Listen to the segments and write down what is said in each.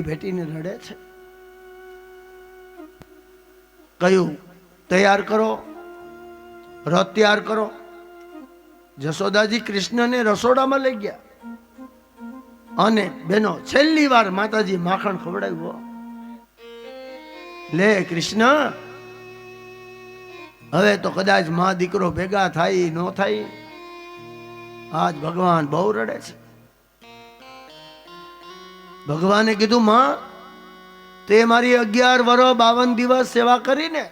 ભેટી ભેટીને રડે છે. કયું તૈયાર કરો, રથ તૈયાર કરો. જશોદાજી કૃષ્ણને રસોડામાં લઈ ગયા. અને બેનો છેલ્લી વાર માતાજી માખણ ખવડાવ્યું લે કૃષ્ણ, હવે તો કદાચ મા દીકરો ભેગા થાય, ન થાય. આજ ભગવાન બહુ રડે છે. ભગવાને કીધું, માં, તે મારી અગિયાર વરો બાવન દિવસ સેવા કરીને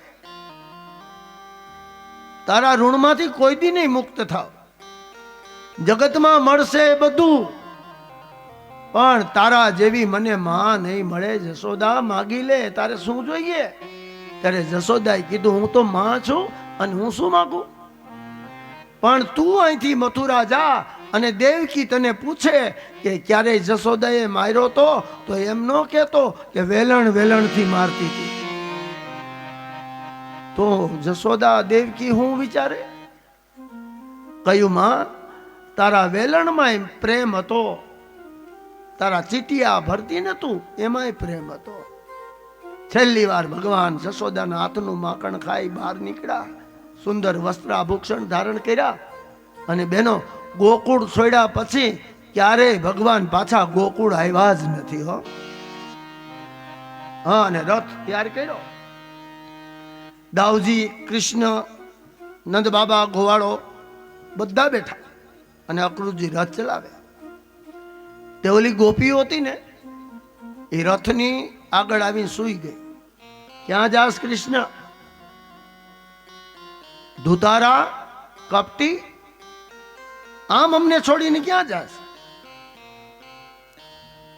તારા ઋણમાંથી કોઈ દી નહીં મુક્ત થાવ. જગતમાં મળશે બધું, પણ તારા જેવી મને માં નહીં મળે. જશોદા, માગી લે, તારે શું જોઈએ? ત્યારે જશોદાએ કીધું, હું તો માં છું અને હું શું માગું? પણ તું અહીંથી મથુરા જા અને દેવકી તને પૂછે કે ક્યારે જશોદાએ માર્યો તો તો એમ ન કહેતો કે વેલણ વેલણથી મારતી હતી. તો જશોદા દેવકી હું વિચારે? કહ્યું, માં, તારા વેલણમાં પ્રેમ હતો. તારા ચીટિયા ભરતી ને તું, એમાંય પ્રેમ હતો. છેલ્લી વાર ભગવાન જશોદાના હાથનું માખણ ખાઈ બહાર નીકળ્યા. સુંદર વસ્ત્ર આભૂષણ ધારણ કર્યા. અને બેનો ગોકુળ છોડ્યા પછી ક્યારેય ભગવાન પાછા ગોકુળ આવ્યા જ નથી, હો. હા, અને રથ તૈયાર કર્યો. દાવજી કૃષ્ણ, નંદ બાબા ગોવાળો બધા બેઠા અને અકૃતજી રથ ચલાવે. તે ઓલી ગોપીઓ હતી ને, એ રથની આગળ આવીને સૂઈ ગઈ. ક્યાં જાસ કૃષ્ણ? ધુતારા, કપટી આમ અમને છોડીને ક્યાં જાશ?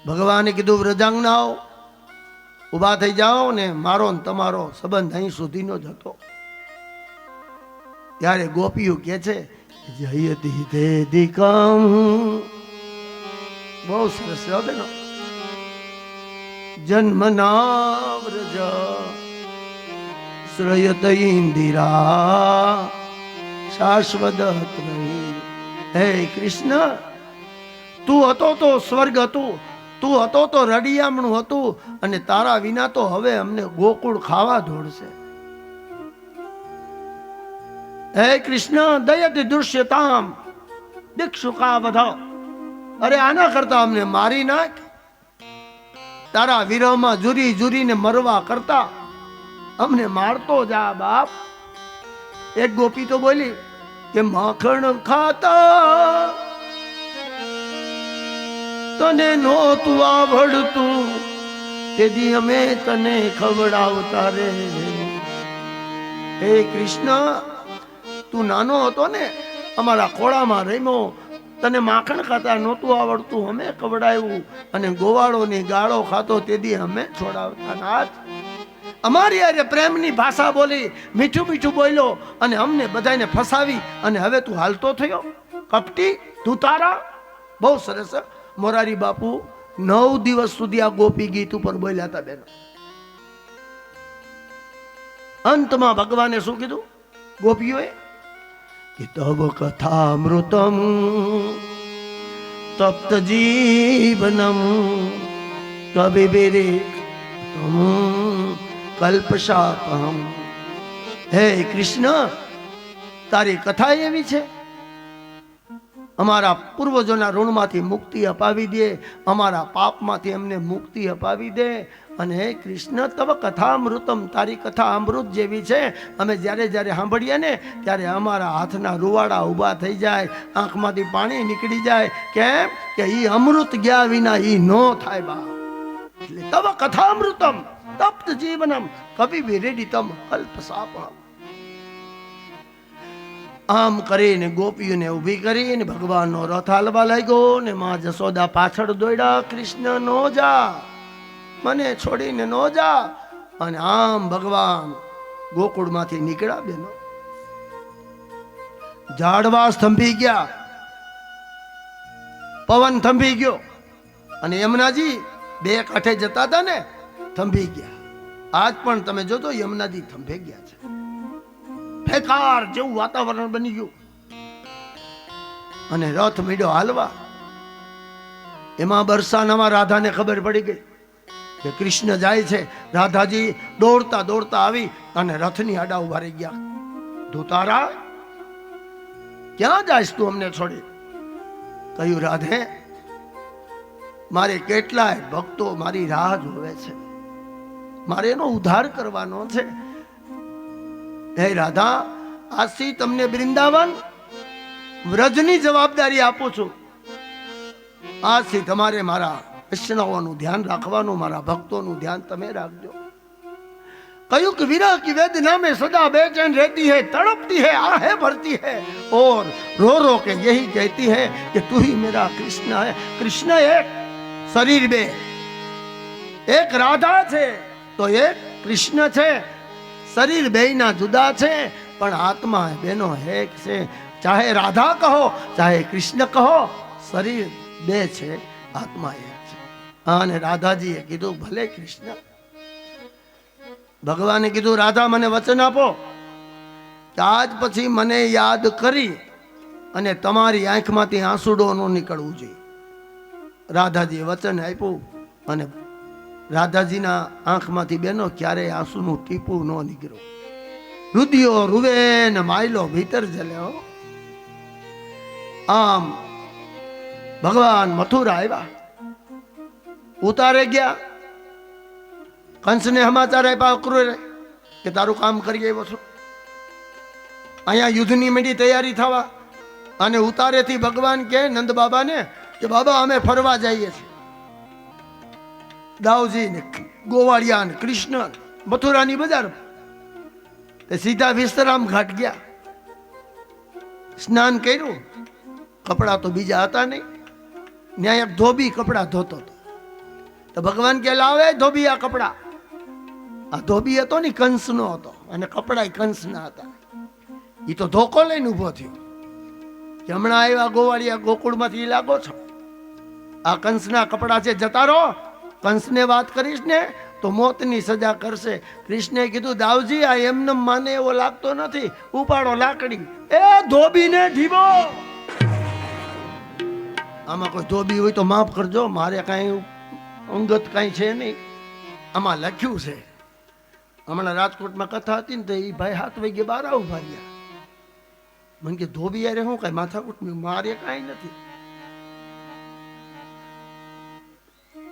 ભગવાને કીધું વ્રજાંગનાઓ ઊભા થઈ જાઓ ને મારો ને તમારો સંબંધ અહીં સુધીનો જ હતો ત્યારે ગોપીઓ કે છે જયતી તે દીકમ. બહુ સરસ બેનો જન્મના વ્રજ શ્રયત ઇન્દિરા શાશ્વત નહીં હે કૃષ્ણ, તું હતો તો સ્વર્ગ હતું, તું હતો તો રડિયામણું હતું, અને તારા વિના તો હવે અમને ગોકુળ ખાવા દોડશે. હે કૃષ્ણ દયત દૃશ્યતામ દીક્ષુકા બધા અરે આના કરતા અમને મારી નાખ. તારા વિરહમાં જુરી જુરીને મરવા કરતા અમને મારતો જા બાપ. એક ગોપી તો બોલી કે માખણ ખાતા. તને નહોતું આવડતું. તેથી અમે તને ખવડાવતા રે. હે કૃષ્ણ, તું નાનો હતો ને, અમારા ખોળામાં રમ્યો. તને માખણ ખાતા નહોતું આવડતું, અમે ખવડાવ્યું. અને ગોવાળોની ગાળો ખાતો તેથી અમે છોડાવતા નાથ અમારી અરે પ્રેમની ભાષા બોલી મીઠું મીઠું બોલ્યો અને અમને બધાને ફસાવી અને હવે તું હાલતો થયો? કપટી તું તારા બહુ સરસ મોરારી બાપુ, નવ દિવસ સુધી આ ગોપી ગીત ઉપર બોલ્યા હતા બેનો. અંતમાં ભગવાને શું કીધું? ગોપીઓએ કે તવ કથામૃતમ તપ્ત જીવનમ કવિબિરે તમ કલ્પશાપહમ હે કૃષ્ણ, તારી કથા એવી છે? અમારા પૂર્વજોના ઋણમાંથી મુક્તિ અપાવી દે, અમારા પાપમાંથી અમને મુક્તિ અપાવી દે. અને હે કૃષ્ણ, તવ કથામૃતમ, તારી કથા અમૃત જેવી છે. અમે જ્યારે જ્યારે સાંભળીએ ને, ત્યારે અમારા હાથના રૂવાડા ઊભા થઈ જાય, આંખમાંથી પાણી નીકળી જાય. કેમ? કે એ અમૃત ગયા વિના એ નો થાય બા તવ કથામૃતમ તપ્ત જીવનમ કવિ વિરેડિતમ કલ્પ આમ કરીને ગોપીઓને ઊભી કરીને ભગવાનનો રથ હાલવા લાગ્યો ને માં જશોદા પાછળ દોડ્યા કૃષ્ણ નો જા મને છોડીને નો જા અને આમ ભગવાન ગોકુળમાંથી નીકળ્યા બેનો ઝાડવા સ્તંભી ગયા પવન થંભી ગયો અને યમુનાજી બે કાંઠે જતા હતા ને, થંભી ગયા. આજ પણ તમે જોતો યમુનાજી થંભે ગયા છે. ફેકાર જેવું વાતાવરણ બની ગયું. અને રથ મીડો હાલવા. એમાં બરસાનામાં રાધાને ખબર પડી ગઈ કે કૃષ્ણ જાય છે. રાધાજી દોડતા દોડતા આવી અને રથની આડા ઊભા ગયા. ધુતારા, ક્યાં જાય તું અમને છોડી? કહ્યું, રાધે મારે કેટલાય ભક્તો મારી રાહ જોવે છે મારે એનો ઉદ્ધાર કરવાનો છે હે રાધા આજથી તમને વૃંદાવન વ્રજની જવાબદારી આપું છું આજથી તમારે મારા વૈષ્ણવોનું ધ્યાન રાખવાનું મારા ભક્તોનું ધ્યાન તમે રાખજો कयुक विरह की वेदना में सदा बेचैन रहती है तड़पती है आहें भरती है और रो रो के यही कहती है कि तू ही मेरा कृष्ण है कृष्ण एक શરીર બે. એક રાધા છે, તો એક કૃષ્ણ છે. શરીર બેયના જુદા છે, પણ આત્મા બેનો એક છે. ચાહે રાધા કહો, ચાહે કૃષ્ણ કહો, શરીર બે છે, આત્મા એક છે. અને રાધાજીએ કીધું, ભલે કૃષ્ણ. ભગવાને કીધું, રાધા, મને વચન આપો. આજ પછી મને યાદ કરી અને તમારી આંખમાંથી આંસુડો ન નીકળવું જોઈએ. રાધાજીએ વચન આપ્યું અને રાધાજીના આંખમાંથી બેનો ક્યારેય આંસુનું ટીપું ન નીકળ્યું. રુદિયો રૂવે ને માયલો ભીતર જલ્યો. આમ ભગવાન મથુરા આવ્યા. ઉતારે ગયા. કંસને સમાચાર આપ્યા અક્રૂરે કે તારું કામ કરી આવ્યો છું. અહીંયા યુદ્ધની મીડી તૈયારી થવા અને ઉતારેથી ભગવાન કે નંદ બાબાને કે બાબા, અમે ફરવા જઈએ છીએ. દાઉજી ને ગોવાળિયા ને કૃષ્ણ મથુરાની બજાર. સીધા વિશ્રામ ઘાટ ગયા. સ્નાન કર્યું. કપડાં તો બીજા હતા નહીં. એક ધોબી કપડાં ધોતો હતો. તો ભગવાન કે, લાવે ધોબી આ કપડાં. આ ધોબી હતો ને, કંસનો હતો. અને કપડા કંસના હતા. એ તો ધોકો લઈને ઊભો થયો. હમણાં આવ્યા ગોવાળિયા ગોકુળમાંથી લાગો છો? આ કંસના કપડા છે જતા રહો, કંસને વાત કરીશ ને તો મોતની સજા કરશે. કૃષ્ણે કીધું દાવજી આ એમને માને એવો લાગતો નથી. ઉપાડો લાકડી. એ ધોબીને ઢીબો. આમાં કોઈ ધોબી હોય તો માફ કરજો. મારે કાંઈ અંગત કાંઈ છે નહીં. આમાં લખ્યું છે. હમણાં રાજકોટમાં કથા હતી ને તો એ ભાઈ હાથ વાગે બાર ઊભા રહ્યા મને કે, ધોબી યારે હું કાંઈ માથાકૂટ મારે કાંઈ નથી.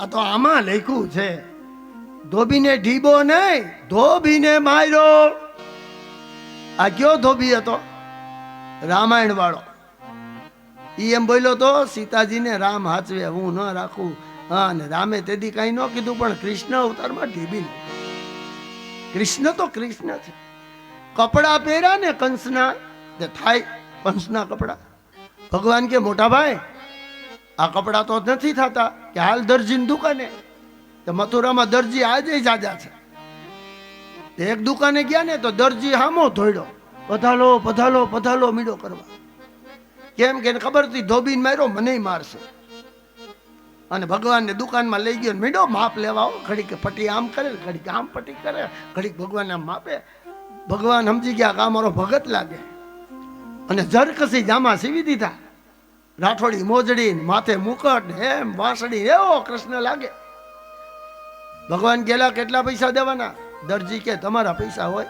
આ તો આમાં લખ્યું છે, ધોબીને ઢીબો નહીં, ધોબીને માર્યો. આ કયો ધોબી હતો? રામાયણ વાળો ઈ એમ બોલ્યો તો, સીતાજીને રામ હાચવે, હું ન રાખું. હા, અને રામે તેથી કઈ ન કીધું, પણ કૃષ્ણ અવતારમાં ઢીબી કૃષ્ણ તો કૃષ્ણ છે. કપડા પહેર્યા ને કંસના તે થાય કંસના કપડા. ભગવાન કે મોટા ભાઈ આ કપડા તો નથી થતા કે હાલ દરજીની દુકાને. તો મથુરામાં દરજી આજે જાજા છે. એક દુકાને ગયા ને તો દરજી હામો ધોડ્યો પધાલો પધાલો પધાલો મીડો કરવા. કેમ કે ખબર હતી ધોબીને માર્યો, મને મારશે. અને ભગવાનને દુકાનમાં લઈ ગયો મીડો, માપ લેવા આવો. ઘડીક પટ્ટી આમ કરે, ઘડીક આમ પટ્ટી કરે, ઘડીક ભગવાન આમ માપે. ભગવાન સમજી ગયા કે આ મારો ભગત લાગે. અને જરકસી જામા સીવી દીધા. રાઠોડી મોજડી માથે મુકટ, હેમ, વાંસળી, એવો કૃષ્ણ લાગે. ભગવાન ગેલા કેટલા પૈસા દેવાના? દરજી કે તમારા પૈસા હોય.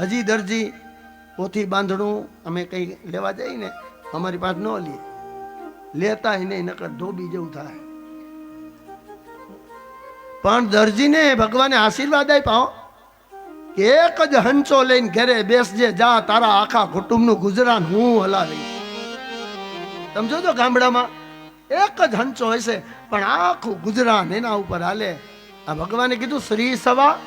હજી દરજી, પોથી બાંધણું અમે કંઈ લેવા જઈએ ને અમારી પાસે ન લઈએ લેતા નહીં, નકર ધોબી જેવું થાય. પણ દરજીને ભગવાને આશીર્વાદ આપ્યા. કે એક જ હંચો લઈને ઘરે બેસજે, જા તારા આખા કુટુંબનું ગુજરાન હું હલાવી સમજો તો ગામડામાં? એક જ હંચો હશે, પણ આખું ગુજરાન એના ઉપર હાલે. આ ભગવાને કીધું, શ્રી સવા,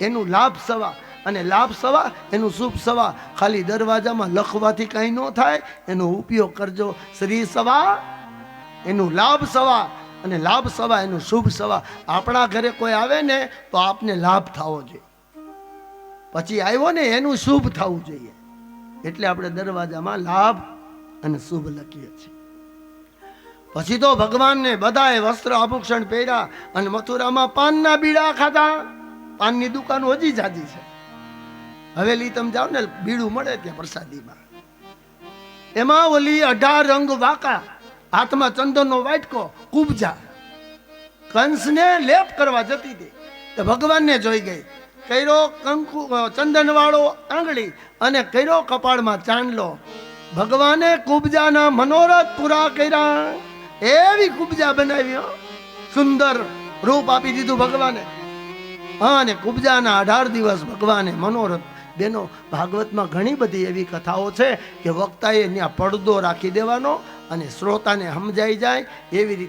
એનું લાભ સવા, અને લાભ સવા, એનું શુભ સવા. ખાલી દરવાજામાં લખવાથી કાંઈ ન થાય, એનો ઉપયોગ કરજો. શ્રી સવા, એનું લાભ સવા, અને લાભ સવા, એનું શુભ સવા. આપણા ઘરે કોઈ આવે ને, તો આપને લાભ થવો જોઈએ. પછી આવ્યો ને, એનું શુભ થવું જોઈએ. એટલે આપણે દરવાજામાં લાભ અને શુભ લખીએ છીએ. પછી તો ભગવાનને બધાએ વસ્ત્ર આભૂષણ પહેર્યા અને મથુરામાં પાનના બીડા ખાધા. પાનની દુકાન હજી જાજી છે. હવેલી તમે જાઓ ને, બીડું મળે ત્યાં પ્રસાદીમાં. એમાં ઓલી અઢાર રંગ વાકા, હાથમાં ચંદનનો વાટકો, કુબજા. કંસને લેપ કરવા જતી હતી. તો ભગવાનને જોઈ ગઈ. કર્યો કંકુ ચંદન વાળો આંગળી અને કર્યો કપાળમાં ચાંદલો. ભગવાને કુબજાના મનોરથ પૂરા કર્યા. એવી કુબજા બનાવી. સુંદર રૂપ આપી દીધું ભગવાને. હા અને કુબજાના અઢાર દિવસ ભગવાને મનોરથ. બેનો, ભાગવતમાં ઘણી બધી એવી કથાઓ છે કે વક્તાએ ત્યાં પડદો રાખી દેવાનો અને શ્રોતાને સમજાઈ જાય એવી રીતે